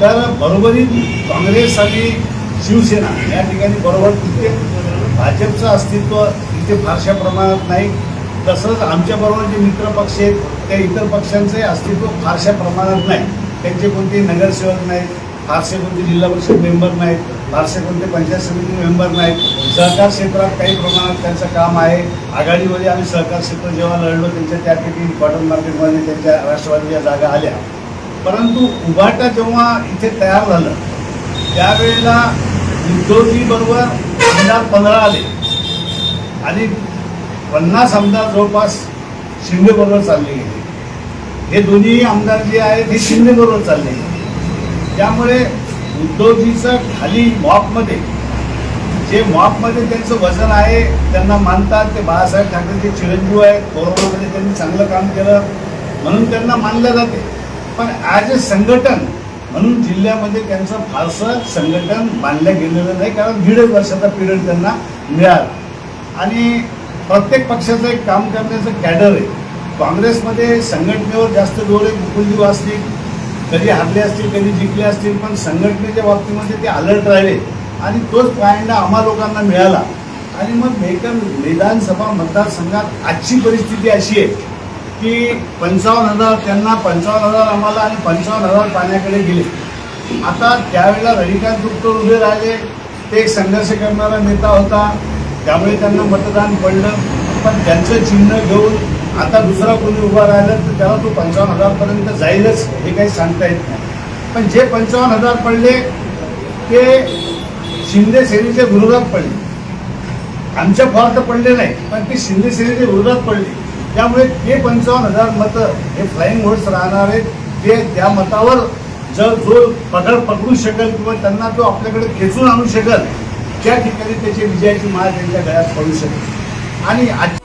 तर बरोबरी काँग्रेस आणि शिवसेना या ठिकाणी बरोबर तिथे. भाजपचं अस्तित्व इथे फारशा प्रमाणात नाही. तसंच आमच्याबरोबर जे मित्र पक्ष आहेत त्या इतर पक्षांचे अस्तित्व फारशा प्रमाणात नाही. त्यांचे कोणते नगरसेवक नाहीत. फारसे कोणते जिल्हा परिषद मेंबर नाहीत फारसे कोणते पंचायत समिती मेंबर नाहीत. सहकार क्षेत्रात काही प्रमाणात त्यांचं काम आहे. आघाडीमध्ये आम्ही सहकार क्षेत्र जेव्हा लढलो त्यांच्या त्या ठिकाणी कॉटन मार्केटमध्ये त्यांच्या राष्ट्रवादीच्या जागा आल्या. परंतु उभाटा जेव्हा इथे तयार झालं त्यावेळेला उद्योगीबरोबर आमदार पंधरा आले. आणि पन्नास आमदार जवळपास शिंदे बरोबर चालले गेले. हे दोन्ही आमदार जे आहेत हे शिंदे बरोबर चालले गेले. त्यामुळे उद्धवजीचं खाली मॉपमध्ये जे मॉपमध्ये त्यांचं वजन आहे त्यांना मानतात. ते बाळासाहेब ठाकरेचे चिरंजीव आहेत कोरोनामध्ये त्यांनी चांगलं काम केलं म्हणून त्यांना मानलं जाते. पण ॲज अ संघटन म्हणून जिल्ह्यामध्ये त्यांचं फारसं संघटन मानलं गेलेलं नाही कारण दीड वर्षाचा पिरियड त्यांना मिळाला. आणि प्रत्येक पक्षाचं एक काम करण्याचं कॅडर आहे. काँग्रेसमध्ये संघटनेवर जास्त डोळे आहे मुकुलजी वासनिक कधी हरले असतील कधी जिंकले असतील पण संघटनेच्या बाबतीमध्ये ते अलर्ट राहिले. आणि तोच पायंडा आम्हा लोकांना मिळाला. आणि मग मेकन विधानसभा मतदारसंघात आजची परिस्थिती अशी आहे की पंचावन्न हजार त्यांना पंचावन्न हजार आम्हाला आणि पंचावन्न हजार पाण्याकडे गेले. आता त्यावेळेला रविकांत गुप्त उभे राहिले. ते एक संघर्ष करणारा नेता होता. त्यामुळे त्यांना मतदान पडलं. पण त्यांचं चिन्ह घेऊन आता दुसरा कोणी उभा राहिला तर त्याला तो पंचावन्न हजारपर्यंत जाईलच हे काही सांगता येत नाही. पण जे पंचावन्न हजार पडले ते शिंदे सेनेच्या विरोधात पडले. आमच्या फार तर पडले नाही पण ते शिंदे सेनेच्या विरोधात पडली. त्यामुळे ते पंचावन्न हजार मतं हे फ्लाईंग वोट्स राहणार आहेत. ते त्या मतावर जर जो पकड पकडू शकेल किंवा त्यांना तो आपल्याकडे खेचून आणू शकेल त्या ठिकाणी त्याची विजयाची माळ त्यांच्या गळ्यात पडू शकेल. आणि आज